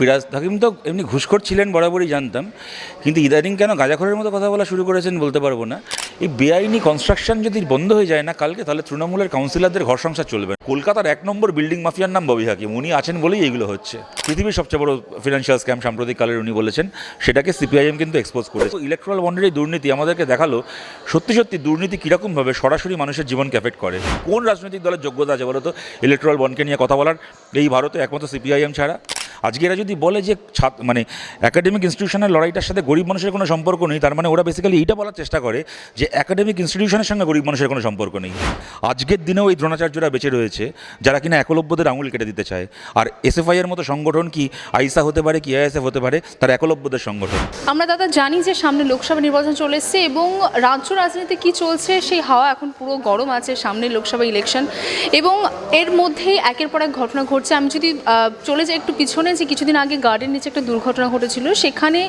ফিরাজ হাকিম তো এমনি ঘুষখোর ছিলেন বরাবরই জানতাম, কিন্তু ইদানিং কেন গাঁজাখরের মতো কথা বলা শুরু করেছেন বলতে পারব না। এই বেআইনি কনস্ট্রাকশন যদি বন্ধ হয়ে যায় না কালকে, তাহলে তৃণমূলের কাউন্সিলরদের ঘর সংসার চলবে কলকাতার এক নম্বর বিল্ডিং মাফিয়ার নাম ববি হাকিম, উনি আছেন বলেই এগুলো হচ্ছে। পৃথিবীর সবচেয়ে বড় ফিনান্সিয়াল স্ক্যাম সাম্প্রতিক কালের উনি বলেছেন, সেটাকে সিপিআইএম কিন্তু এক্সপোজ করেছে। ইলেকট্রাল বন্ডের এই দুর্নীতি আমাদেরকে দেখাল, সত্যি সত্যি দুর্নীতি কীরকমভাবে সরাসরি মানুষের জীবনকে এফেক্ট করে। কোন রাজনৈতিক দলের যোগ্যতা আছে বলতো? ইলেকট্রাল বন্ডকে নিয়ে কথা বলার, এই ভারতে একমাত্র সিপিআইএম ছাড়া। আজকে এরা যদি বলে যে মানে একাডেমিক ইনস্টিটিউশনের লড়াইটার সাথে গরিব মানুষের কোনো সম্পর্ক নেই, তার মানে ওরা বেসিক্যালি এইটা বলার চেষ্টা করে যে একাডেমিক ইনস্টিটিউশনের সঙ্গে গরিব মানুষের কোনো সম্পর্ক নেই। আজকের দিনেও এই দ্রোণাচার্যরা বেঁচে রয়েছে, যারা কিনা একলব্যদের আঙুল কেটে দিতে চায়। আর এসএফআই এর মতো সংগঠন কি আইসা হতে পারে কি আইএসএফ হতে পারে, তার একলব্যদের সংগঠন। আমরা দাদা জানি যে সামনে লোকসভা নির্বাচন চলে এসছে এবং রাজ্য রাজনীতিতে কি চলছে, সেই হাওয়া এখন পুরো গরম আছে, সামনে লোকসভা ইলেকশন এবং এর মধ্যেই একের পর এক ঘটনা ঘটছে। আমি যদি চলে যাই একটু পিছনে যে কিছুদিন আগে গার্ডেন নিচে একটা দুর্ঘটনা ঘটেছিল, সেখানে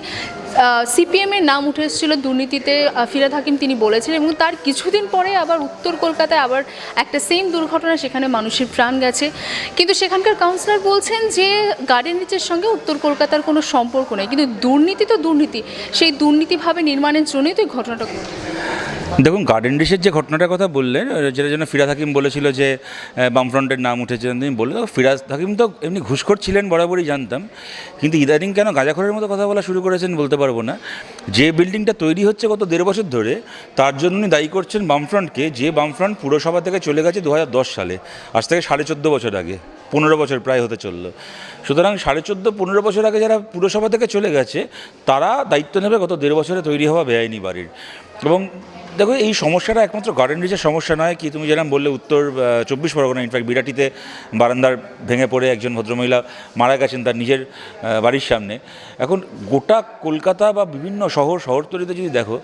সিপিএম এর নাম উঠে এসেছিল দুর্নীতিতে ফিরাদ হাকিম তিনি বলেছিলেন এবং তার কিছুদিন পরে আবার উত্তর কলকাতায় আবার একটা সেম দুর্ঘটনা সেখানে মানুষের প্রাণ গেছে কিন্তু সেখানকার কাউন্সিলর বলছেন যে গার্ডেন নিচের সঙ্গে উত্তর কলকাতার কোনো সম্পর্ক নেই কিন্তু দুর্নীতি তো দুর্নীতি, সেই দুর্নীতিভাবে নির্মাণের জন্যই তো এই ঘটনাটা ঘটে। দেখুন গার্ডেন ডিশের যে ঘটনাটার কথা বললেন যেটা জন্য ফিরাজ হাকিম বলেছিল যে বামফ্রন্টের নাম উঠেছে তুমি বললে তো ফিরাজ হাকিম তো এমনি ঘুষখোর ছিলেন বরাবরই জানতাম, কিন্তু ইদানিং কেন গাঁজাখরের মতো কথা বলা শুরু করেছেন বলতে পারব না। যে বিল্ডিংটা তৈরি হচ্ছে গত দেড় বছর ধরে, তার জন্য উনি দায়ী করছেন বামফ্রন্টকে, যে বামফ্রন্ট পুরসভা থেকে চলে গেছে দু হাজার দশ সালে, আজ থেকে সাড়ে চোদ্দ বছর আগে, পনেরো বছর প্রায় হতে চলল। সুতরাং সাড়ে চোদ্দ, পনেরো বছর আগে যারা পুরসভা থেকে চলে গেছে, তারা দায়িত্ব নেবে গত দেড় বছরে তৈরি হওয়া বেআইনি বাড়ির। এবং দেখো, এই সমস্যাটা একমাত্র গার্ডেন রিচের সমস্যা নয় কি, তুমি যেরকম বললে উত্তর চব্বিশ পরগনা ইনফ্যাক্ট বিরাটিতে বারান্দার ভেঙে পড়ে একজন ভদ্রমহিলা মারা গেছেন তার নিজের বাড়ির সামনে। এখন গোটা কলকাতা বা বিভিন্ন শহর, শহরতলিতে যদি দেখো,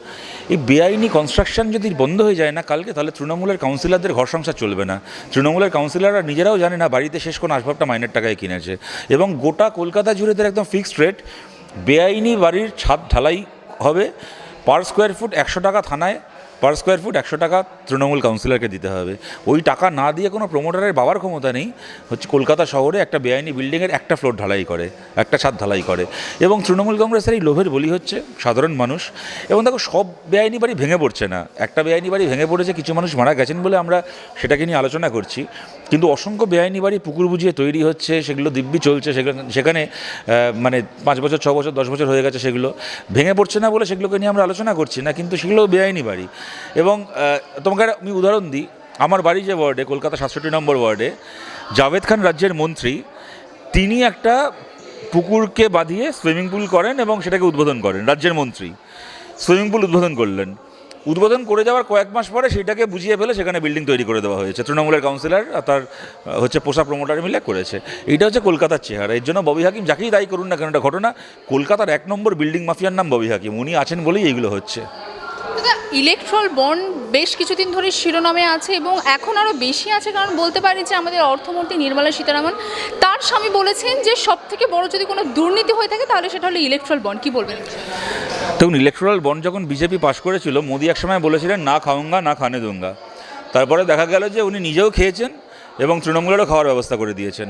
এই বেআইনি কনস্ট্রাকশন যদি বন্ধ হয়ে যায় না কালকে, তাহলে তৃণমূলের কাউন্সিলরদের ঘর সংসার চলবে না। তৃণমূলের কাউন্সিলররা নিজেরাও জানে না বাড়িতে শেষ কোন আসবাবটা মাইনের টাকায় কিনেছে। এবং গোটা কলকাতা জুড়ে তার একদম ফিক্সড রেট বেআইনি বাড়ির ছাদ ঢালাই হবে পার স্কোয়ার ফুট একশো টাকা থানায় পার স্কোয়ার ফুট একশো টাকা তৃণমূল কাউন্সিলরকে দিতে হবে। ওই টাকা না দিয়ে কোনো প্রমোটারের বাবার ক্ষমতা নেই। হচ্ছে কলকাতা শহরে একটা বেআইনি বিল্ডিংয়ের একটা ফ্লোর ঢালাই করে, একটা ছাদ ঢালাই করে। এবং তৃণমূল কংগ্রেসের এই লোভের বলি হচ্ছে সাধারণ মানুষ। এবং দেখো, সব বেআইনি বাড়ি ভেঙে পড়ছে না। একটা বেআইনি বাড়ি ভেঙে পড়েছে, কিছু মানুষ মারা গেছেন বলে আমরা সেটাকে নিয়ে আলোচনা করছি। কিন্তু অসংখ্য বেআইনি বাড়ি পুকুর বুঝিয়ে তৈরি হচ্ছে, সেগুলো দিব্যি চলছে, সেখানে মানে পাঁচ বছর, ছ বছর, দশ বছর হয়ে গেছে সেগুলো। ভেঙে পড়ছে না বলে সেগুলোকে নিয়ে আমরা আলোচনা করছি না, কিন্তু সেগুলো বেআইনি বাড়ি। এবং তোমাকে আমি উদাহরণ দিই। আমার বাড়ি যে ওয়ার্ডে, কলকাতা সাতষট্টি নম্বর ওয়ার্ডে, জাভেদ খান রাজ্যের মন্ত্রী, তিনি একটা পুকুরকে বাঁধিয়ে সুইমিং পুল করেন এবং সেটাকে উদ্বোধন করেন, রাজ্যের মন্ত্রী। সুইমিং পুল উদ্বোধন করলেন। উদ্বোধন করে যাওয়ার কয়েক মাস পরে সেটাকে বুঝিয়ে ফেলে সেখানে বিল্ডিং তৈরি করে দেওয়া হয়েছে। তৃণমূলের কাউন্সিলর তার হচ্ছে পোষা প্রমোটার মিলে করেছে। এটা হচ্ছে কলকাতার চেহারা। এর জন্য ববি হাকিম যাকেই দায়ী করুন না কেন, এটা ঘটনা কলকাতার এক নম্বর বিল্ডিং মাফিয়ার নাম ববি হাকিম। উনি আছেন বলেই এইগুলো হচ্ছে। ইলেকট্রাল বন্ড বেশ কিছুদিন ধরে শিরোনামে আছে এবং এখন আরও বেশি আছে, কারণ বলতে পারি যে আমাদের অর্থমন্ত্রী নির্মলা সীতারামন, তার স্বামী বলেছেন যে সব থেকে বড় যদি কোনো দুর্নীতি হয়ে থাকে তাহলে সেটা হলো ইলেকট্রাল বন্ড। কি বলবেন? দেখুন, ইলেকট্রাল বন্ড যখন বিজেপি পাশ করেছিল, মোদি একসময় বলেছিলেন, না খাউঙ্গা না খানে দুঙ্গা। তারপরে দেখা গেল যে উনি নিজেও খেয়েছেন এবং তৃণমূলেরও খাওয়ার ব্যবস্থা করে দিয়েছেন।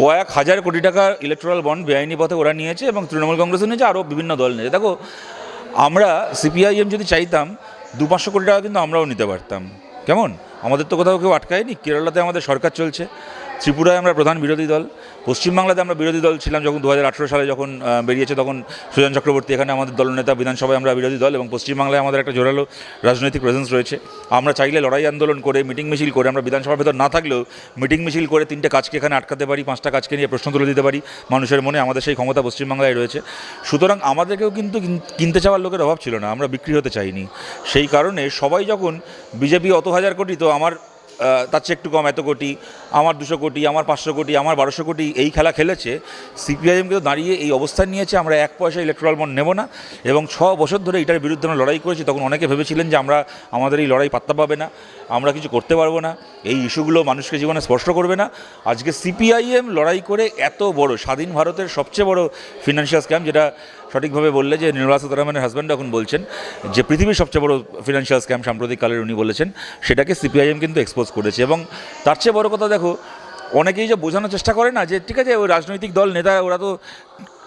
কয়েক হাজার কোটি টাকা ইলেকট্রাল বন্ড বেআইনি পথে ওরা নিয়েছে এবং তৃণমূল কংগ্রেসও নিয়েছে, আরও বিভিন্ন দল নিয়েছে। দেখো আমরা সিপিআইএম যদি চাইতাম, দু পাঁচশো কোটি টাকা কিন্তু আমরাও নিতে পারতাম। কেমন? আমাদের তো কোথাও কেউ আটকায়নি, কেরালাতে আমাদের সরকার চলছে। ত্রিপুরায় আমরা প্রধান বিরোধী দল। পশ্চিমবাংলাতে আমরা বিরোধী দল ছিলাম যখন দু হাজার আঠেরো সালে যখন বেরিয়েছে তখন সুজন চক্রবর্তী। এখানে আমাদের দলনেতা বিধানসভায় আমরা বিরোধী দল এবং পশ্চিমবাংলায় আমাদের একটা জোরালো রাজনৈতিক প্রেজেন্স রয়েছে। আমরা চাইলে লড়াই আন্দোলন করে মিটিং মিছিল করে, আমরা বিধানসভার ভেতর না থাকলেও মিটিং মিছিল করে তিনটে কাজকে এখানে আটকাতে পারি, পাঁচটা কাজকে নিয়ে প্রশ্ন তুলে দিতে পারি। মানুষের মনে আমাদের সেই ক্ষমতা পশ্চিমবাংলায় রয়েছে। সুতরাং আমাদেরকেও কিন্তু কিনতে চাওয়ার লোকের অভাব ছিল না, আমরা বিক্রি হতে চাইনি। সেই কারণে সবাই যখন বিজেপি অত হাজার কোটি, তো আমার তার চেয়ে একটু কম, এত কোটি, আমার দুশো কোটি, আমার পাঁচশো কোটি, আমার বারোশো কোটি এই খেলা খেলেছে। সিপিআইএম কিন্তু দাঁড়িয়ে এই অবস্থান নিয়েছে, আমরা এক পয়সা ইলেকট্রাল বন্ড নেব না। এবং ছ বছর ধরে এটার বিরুদ্ধে আমরা লড়াই করেছি, তখন অনেকে ভেবেছিলেন যে আমরা, আমাদের এই লড়াই পাত্তা পাবে না, আমরা কিছু করতে পারব না, এই ইস্যুগুলো মানুষকে জীবনে স্পর্শ করবে না। আজকে সিপিআইএম লড়াই করে এত বড়, স্বাধীন ভারতের সবচেয়ে বড় ফিনান্সিয়াল স্ক্যাম যেটা সঠিকভাবে বললে যে নির্মলা সীতারামনের হাজব্যান্ড এখন বলছেন যে পৃথিবীর সবচেয়ে বড় ফিনান্সিয়াল স্ক্যাম সাম্প্রতিককালের উনি বলেছেন, সেটাকে সিপিআইএম কিন্তু এক্সপোজ করেছে। এবং তার চেয়ে বড় কথা দেখো, অনেকেই যে বোঝানোর চেষ্টা করে না যে, ঠিক আছে, ওই রাজনৈতিক দল নেতা, ওরা তো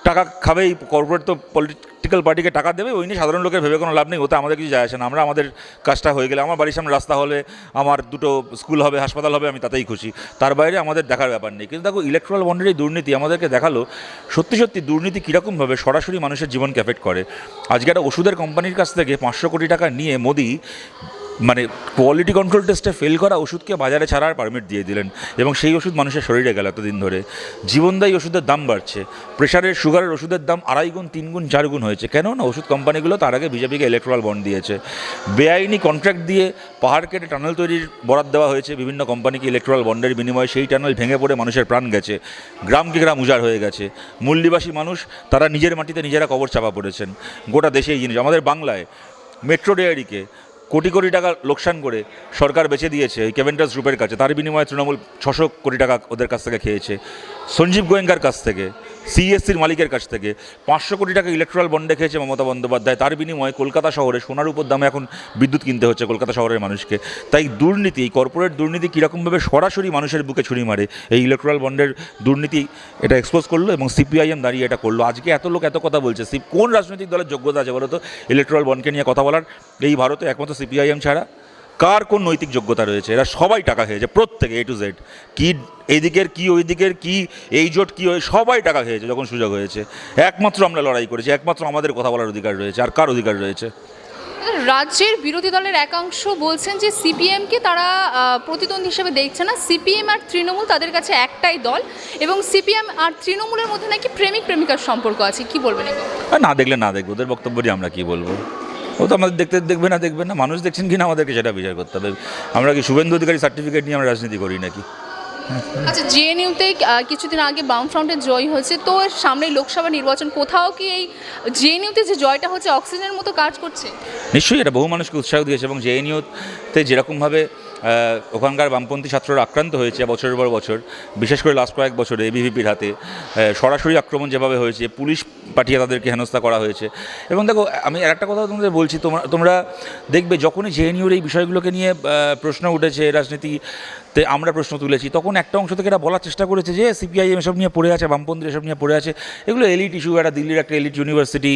টাকা খাবেই কর্পোরেট তো পলিটিক্যাল পার্টিকে টাকা দেবে, ওই নিয়ে সাধারণ লোকের ভেবে কোনো লাভ নেই, ওতে আমাদের কিছু যায় আসে না। আমরা আমাদের কাজটা হয়ে গেলে, আমার বাড়ির সামনে রাস্তা হলে, আমার দুটো স্কুল হবে, হাসপাতাল হবে, আমি তাতেই খুশি। তার বাইরে আমাদের দেখার ব্যাপার নেই। কিন্তু দেখো ইলেকট্রাল বন্ডের এই দুর্নীতি আমাদেরকে দেখাল, সত্যি সত্যি দুর্নীতি কীরকমভাবে সরাসরি মানুষের জীবনকে এফেক্ট করে। আজকে একটা ওষুধের কোম্পানির কাছ থেকে পাঁচশো কোটি টাকা নিয়ে মোদি মানে কোয়ালিটি কন্ট্রোল টেস্টে ফেল করা ওষুধকে বাজারে ছাড়ার পারমিট দিয়ে দিলেন এবং সেই ওষুধ মানুষের শরীরে গেল এতদিন ধরে। জীবনদায়ী ওষুধের দাম বাড়ছে। প্রেশারের সুগারের ওষুধের দাম আড়াই গুণ, তিন গুণ, চার গুণ হয়েছে। কেন না? ওষুধ কোম্পানিগুলো তার আগে বিজেপিকে ইলেকট্রাল বন্ড দিয়েছে। বেআইনি কন্ট্রাক্ট দিয়ে পাহাড় কেটে টানেল তৈরির বরাদ দেওয়া হয়েছে। বিভিন্ন কোম্পানিকে ইলেকট্রাল বন্ডের বিনিময়ে সেই টানেল ভেঙে পড়ে মানুষের প্রাণ গেছে। গ্রামকে গ্রাম উজাড় হয়ে গেছে। মূল্যবাসী মানুষ, তারা নিজের মাটিতে নিজেরা কবর চাপা পড়েছেন। গোটা দেশে এই জিনিস। আমাদের বাংলায় মেট্রো ডেয়ারিকে কোটি কোটি টাকা লোকসান করে সরকার বেছে দিয়েছে এই কেভেন্টাস গ্রুপের কাছে। তার বিনিময়ে তৃণমূল ছশো কোটি টাকা ওদের কাছ থেকে খেয়েছে। সঞ্জীব গোয়েঙ্কার কাছ থেকে। সিএসসির মালিকের কাছ থেকে। পাঁচশো কোটি টাকা ইলেকট্রাল বন্ডে খেয়েছে মমতা বন্দ্যোপাধ্যায়। তার বিনিময়ে কলকাতা শহরে সোনার উপর দামে এখন বিদ্যুৎ কিনতে হচ্ছে কলকাতা শহরের মানুষকে। তাই দুর্নীতি এই কর্পোরেট দুর্নীতি কীরকমভাবে সরাসরি মানুষের বুকে ছুরি মারে, এই ইলেকট্রাল বন্ডের দুর্নীতি এটা এক্সপোজ করল এবং সিপিআইএম দাঁড়িয়ে এটা করল। আজকে এত লোক এত কথা বলছে। কোন রাজনৈতিক দলের যোগ্যতা আছে বলো তো ইলেকট্রাল বন্ডকে নিয়ে কথা বলার এই ভারতে একমাত্র সিপিআইএম ছাড়া। কার কোন নৈতিক যোগ্যতা রয়েছে? এরা সবাই টাকা খেয়েছে প্রত্যেকে এ টু জেড কি এইদিকের কি ওই দিকের কি এই জোট কি ওই সবাই টাকা খেয়েছে যখন সুযোগ হয়েছে। একমাত্র আমরা লড়াই করেছি একমাত্র আমাদের কথা বলার অধিকার রয়েছে আর কার অধিকার রয়েছে? রাজ্যের বিরোধী দলের একাংশ বলছেন যে সিপিএমকে তারা প্রতিদ্বন্দ্বী হিসেবে দেখছে না। সিপিএম আর তৃণমূল তাদের কাছে একটাই দল এবং সিপিএম আর তৃণমূলের মধ্যে নাকি প্রেমিক প্রেমিকার সম্পর্ক আছে। কি বলবেন না দেখলে না দেখব ওদের বক্তব্যটি আমরা কি বলব? ও তো আমাদের দেখতে দেখবে না দেখবে না। মানুষ দেখছেন কি না আমাদেরকে সেটা বিচার করতে হবে। আমরা কি শুভেন্দু অধিকারী সার্টিফিকেট নিয়ে আমরা রাজনীতি করি নাকি? আচ্ছা জেএনইউতে কিছুদিন আগে বাম ফ্রন্টের জয় হয়েছে। তো সামনে লোকসভা নির্বাচন কোথাও কি এই জেএনইউতে যে জয়টা হচ্ছে অক্সিজেনের মতো কাজ করছে? নিশ্চয়ই এটা বহু মানুষকে উৎসাহ দিয়েছে এবং জেএনইউতে যেরকমভাবে ওখানকার বামপন্থী ছাত্ররা আক্রান্ত হয়েছে বছরের পর বছর, বিশেষ করে লাস্ট কয়েক বছরে এবিভিপির হাতে। সরাসরি আক্রমণ যেভাবে হয়েছে, পুলিশ পাঠিয়ে তাদেরকে হেনস্থা করা হয়েছে। এবং দেখো, আমি আর একটা কথা তোমাদের বলছি, তোমরা তোমরা দেখবে যখনই জেএনইউর এই বিষয়গুলোকে নিয়ে প্রশ্ন উঠেছে রাজনীতিতে আমরা প্রশ্ন তুলেছি, তখন একটা অংশ থেকে এরা বলার চেষ্টা করেছে যে সিপিআইএম এসব নিয়ে পড়ে আছে বামপন্থী এসব নিয়ে পড়ে আছে। এগুলো এলিট ইস্যু একটা দিল্লির একটা এলিট ইউনিভার্সিটি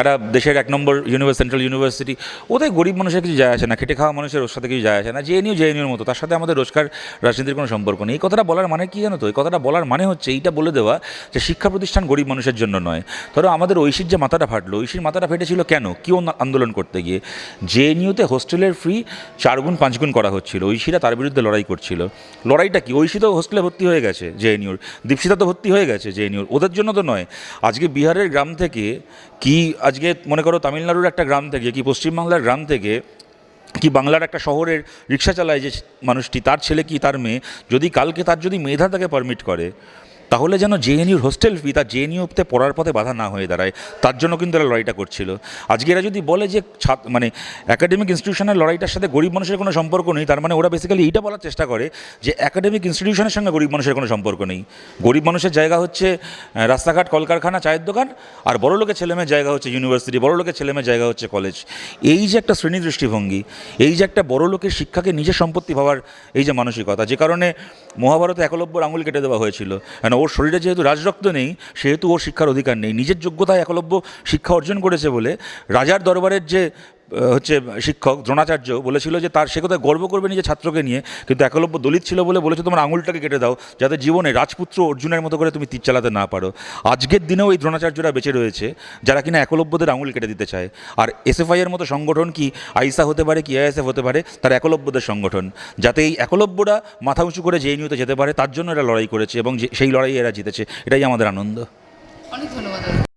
একটা দেশের এক নম্বর ইউনিভার্স সেন্ট্রাল ইউনিভার্সিটি ওদের গরিব মানুষের কিছু যায় আসে না, খেটে খাওয়া মানুষের ওর সাথে কিছু যায় আসে না। জেএনইউ জেএনইউর মতো, তার সাথে আমাদের রোজকার রাজনীতির কোনো সম্পর্ক নেই। এই কথাটা বলার মানে কি জানো তো? এই কথাটা বলার মানে হচ্ছে, এইটা বলে দেওয়া যে শিক্ষা প্রতিষ্ঠান গরিব মানুষের জন্য নয়। ধরো আমাদের ঐশীর যে মাথাটা ফাটলো, ঐশীর মাথাটা ফেটেছিল কেন? কি আন্দোলন করতে গিয়ে? জেএনইউতে হোস্টেলের ফ্রি চার গুণ, পাঁচ গুণ করা হচ্ছিল। ঐশীরা তার বিরুদ্ধে লড়াই করছিল। লড়াইটা কি? ঐশী তো হোস্টেলে ভর্তি হয়ে গেছে জেএনইউর। দীপশিতা তো ভর্তি হয়ে গেছে জেএনইউর। ওদের জন্য তো নয়। আজকে বিহারের গ্রাম থেকে কি, আজকে মনে করো তামিলনাড়ুর একটা গ্রাম থেকে, কি পশ্চিমবাংলার গ্রাম থেকে কি বাংলার একটা শহরের রিক্সা চালায় যে মানুষটি, তার ছেলে কি, তার মেয়ে? যদি কালকে তার যদি মেধা তাকে পারমিট করে তাহলে যেন জেএনইউর হোস্টেল ফি তার জেএনইউতে পড়ার পথে বাধা না হয়ে দাঁড়ায়, তার জন্য কিন্তু এরা লড়াইটা করছিল। আজকে এরা যদি বলে যে মানে একাডেমিক ইনস্টিটিউশনের লড়াইটার সাথে গরিব মানুষের কোনো সম্পর্ক নেই, তার মানে ওরা বেসিক্যালি এইটা বলার চেষ্টা করে যে একাডেমিক ইনস্টিটিউশনের সঙ্গে গরিব মানুষের কোনো সম্পর্ক নেই। গরিব মানুষের জায়গা হচ্ছে রাস্তাঘাট, কলকারখানা, চায়ের দোকান, আর বড় লোকের ছেলেমেয়ের জায়গা হচ্ছে ইউনিভার্সিটি বড় লোকের ছেলেমেয়ের জায়গা হচ্ছে কলেজ এই যে একটা শ্রেণি দৃষ্টিভঙ্গি এই যে একটা বড় লোকের শিক্ষাকে নিজের সম্পত্তি ভাবার এই যে মানসিকতা, যে কারণে মহাভারতে একলব্যর আঙুল কেটে দেওয়া হয়েছিল। কেন? ওর শরীরে যেহেতু রাজরক্ত নেই, সেহেতু ওর শিক্ষার অধিকার নেই। নিজের যোগ্যতায় একলব্য শিক্ষা অর্জন করেছে বলে রাজার দরবারের যে হচ্ছে শিক্ষক দ্রোণাচার্য বলেছিল যে তার, সে কথা গর্ব করবে নিজের ছাত্রকে নিয়ে, কিন্তু একলব্য দলিত ছিল বলে বলেছে, তোমার আঙুলটাকে কেটে দাও, যাতে জীবনে রাজপুত্র অর্জুনের মতো করে তুমি তীর চালাতে না পারো। আজকের দিনেও এই দ্রোণাচার্যরা বেঁচে রয়েছে, যারা কিনা একলব্যদের আঙুল কেটে দিতে চায়। আর এসএফআই এর মতো সংগঠন কি আইসা হতে পারে কি আইএসএফ হতে পারে, তার একলব্যদের সংগঠন। যাতে এই একলব্যরা মাথা উঁচু করে জেএনইউতে যেতে পারে, তার জন্য এরা লড়াই করেছে এবং সেই লড়াই এরা জিতেছে, এটাই আমাদের আনন্দ। অনেক ধন্যবাদ